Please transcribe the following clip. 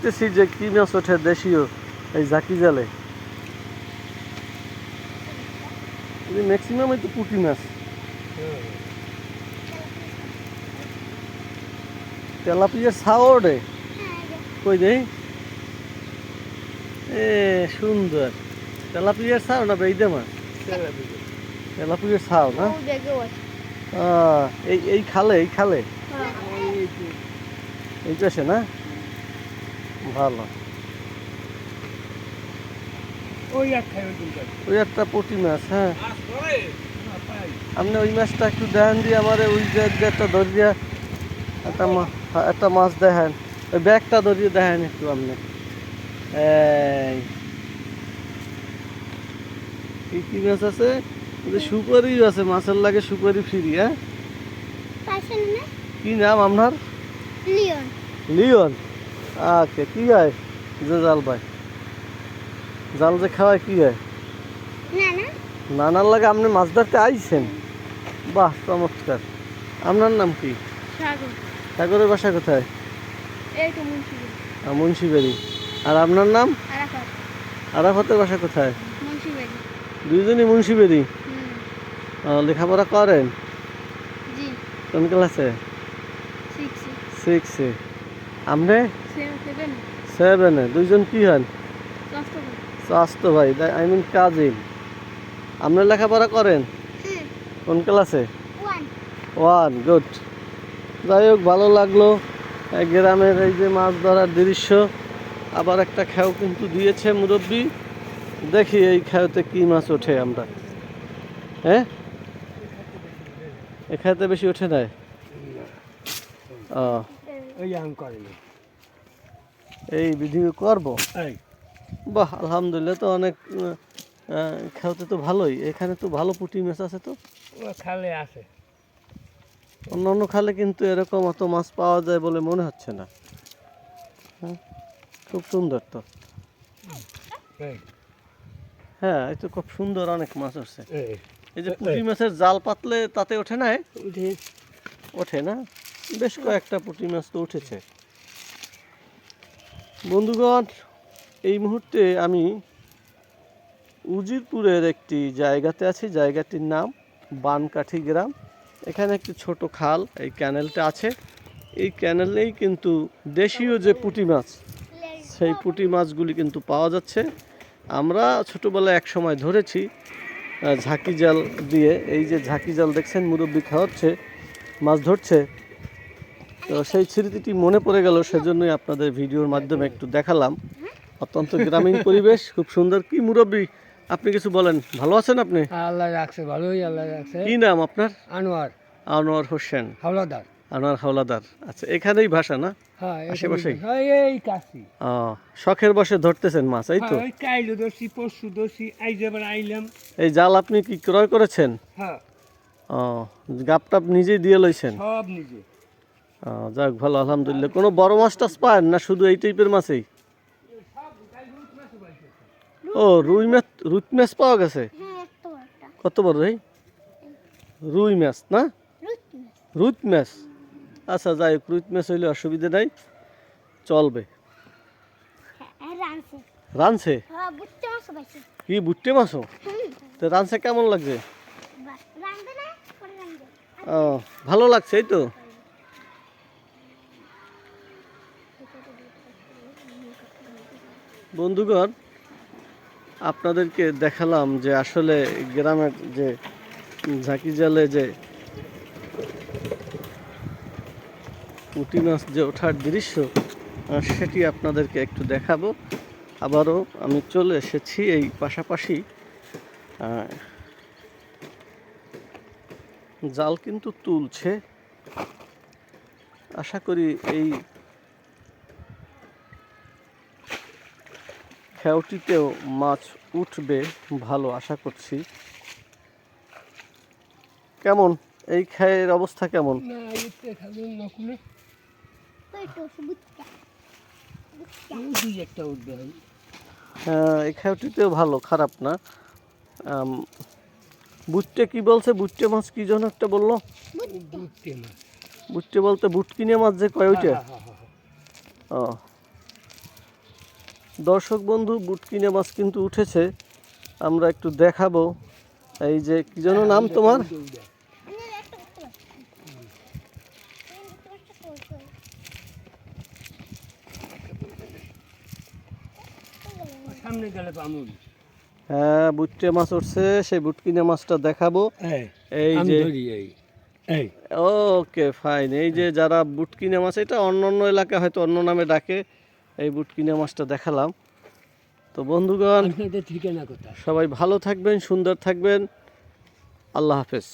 দেখতেছি যে কি মাছ ওঠে দেশীয় এই ঝাঁকি জালে। ম্যাক্সিমাম তো পুঁটি মাছ। তেলাপিয়া ছাও ওঠে? কই দেই? এ সুন্দর। তেলাপিয়ার ছাও না বেইদে মাছ? তেলাপিয়ার ছাও না? এই এই খালে এই খালে? এই চাষে না? ভালো। ওই এক খাই ওই একটা পুঁটি মাছ হ্যাঁ। আপনি ওই মাছটা একটু দেখান দিয়ে আমার ওই যে একটা ধরিয়া একটা হ্যাঁ, একটা মাছ দেখেন। ওই ব্যাগটা ধরিয়ে দেখেন একটু আপনি। এই। কি কি মাছ আছে? যে সুপারিও আছে মাছের লাগে সুপারি ফ্রি হ্যাঁ? কি নাম আপনার? লিওন। লিওন? আচ্ছা কি হয় যে জাল ভাই জাল যে খাওয়ায় কি হয় নানার লাগে আপনি মাছ ধরতে আইছেন? বাহ চমৎকার। আপনার নাম কি? সাগরের বাসা কোথায়? মুন্সিবাড়ি আর আপনার নাম? আরাফাতের বাসা কোথায়? দুইজনই মুন্সিবাড়ি লেখাপড়া করেন? কোন ক্লাসে? সিক্সে আপনি সেভেনে দুইজন কি হন? চাস্তো ভাই আই মিন কাজিন আপনি লেখাপড়া করেন? কোন ক্লাসে? ওয়ান গুড যাই হোক ভালো লাগল। এই গ্রামের এই যে মাছ ধরার দৃশ্য আবার একটা খেও কিন্তু দিয়েছে মুরব্বী। দেখি এই খেওতে কি মাছ ওঠে আমরা। হ্যাঁ? এই খেতে বেশি ওঠে নাই? ও। আম এই বিধি করব? এই। বাহ আলহামদুলিল্লাহ তো অনেক খেতে তো ভালোই। এখানে তো ভালো পুঁটি মাছ আছে তো? খালে আছে। অন্য অন্য খালে কিন্তু এরকম অত মাছ পাওয়া যায় বলে মনে হচ্ছে না। হ্যাঁ, খুব সুন্দর তো। হ্যাঁ এই তো খুব সুন্দর অনেক মাছ উঠছে। এই। যে পুঁটি মাছের জাল পাতলে তাতে ওঠে না ওঠে না? বেশ কয়েকটা পুঁটি মাছ তো উঠেছে। বন্ধুগণ, এই মুহূর্তে আমি উজিরপুরের একটি জায়গাতে আছি। জায়গাটির নাম বানকাঠি গ্রাম। এখানে একটি ছোট খাল, এই ক্যানেলটা আছে। এই ক্যানেলেই কিন্তু দেশীয় যে পুঁটি মাছ, সেই পুঁটি মাছগুলি কিন্তু পাওয়া যাচ্ছে। আমরা ছোটোবেলায় এক সময় ধরেছি ঝাঁকি জাল দিয়ে। এই যে ঝাঁকি জাল দেখছেন মুরব্বি খাওয়াচ্ছে, মাছ ধরছে। তো সেই স্মৃতিটি মনে পড়ে গেল সেজন্যই আপনাদের ভিডিওর মাধ্যমে একটু দেখালাম। অত্যন্ত গ্রামীণ পরিবেশ খুব সুন্দর। কি মুরব্বী? আপনি কিছু বলেন। ভালো আছেন আপনি? আল্লাহ রাখছে ভালোই আল্লাহ রাখছে। কি নাম আপনার? আনোয়ার। আনোয়ার হোসেন। হাওলাদার। আনোয়ার হাওলাদার। আচ্ছা এখানেই ভাষা না? হ্যাঁ আশেপাশেই? হ্যাঁ, শখের বসে ধরতেছেন মাছ এই তো? হ্যাঁ, এই জাল আপনি কি ক্রয় করেছেন? হ্যাঁ। ও গাপ টাপ নিজেই দিয়ে লইছেন? সব নিজে। যাক ভালো আলহামদুলিল্লাহ। কোনো বড় মাছ টাছ পান না শুধু এই টাইপের মাছই? ও রুই মাছ রুই মাছ পাওয়া গেছে? কত বড় ভাই রুই মাছ না? রুই মাছ। আচ্ছা যাই হোক রুই মাছ হইলে অসুবিধা নাই। চলবে। রানছে। কি বুট্টে মাছও? তো রানছে কেমন লাগছে? ও ভালো লাগছে এই তো? বন্ধুগণ, আপনাদেরকে দেখালাম যে আসলে গ্রামের যে ঝাঁকি জালে যে পুঁটি মাছ যে ওঠার দৃশ্য সেটি আপনাদেরকে একটু দেখাবো। আবারও আমি চলে এসেছি এই পাশাপাশি জাল কিন্তু তুলছে। আশা করি এই খেউটিতেও মাছ উঠবে ভালো আশা করছি। কেমন? এই খেয়ের অবস্থা কেমন? না এতে খালি নকুলে। দুই একটা উঠবে হয় এই খেউটিতেও ভালো খারাপ না। বুট্টে কি বলছে? বুট্টে মাছ কি যেন একটা বলল? বুট্টে। বলতে বুটকিনে মাছ যে কয় ওইটা। ও। দর্শক বন্ধু বুটকিনে মাছ কিন্তু উঠেছে। আমরা একটু দেখাবো। এই যে কি যেন নাম তোমার? হ্যাঁ বুটকে মাছ উঠছে সেই বুটকিনে মাছটা দেখাবো। এই যে ওকে ফাইন। এই যে যারা বুটকিনে মাছ এটা অন্য অন্য এলাকায় হয়তো অন্য নামে ডাকে। এই বুটকিনা মাছটা দেখালাম। তো বন্ধুগণ সবাই ভালো থাকবেন সুন্দর থাকবেন। আল্লাহ হাফেজ।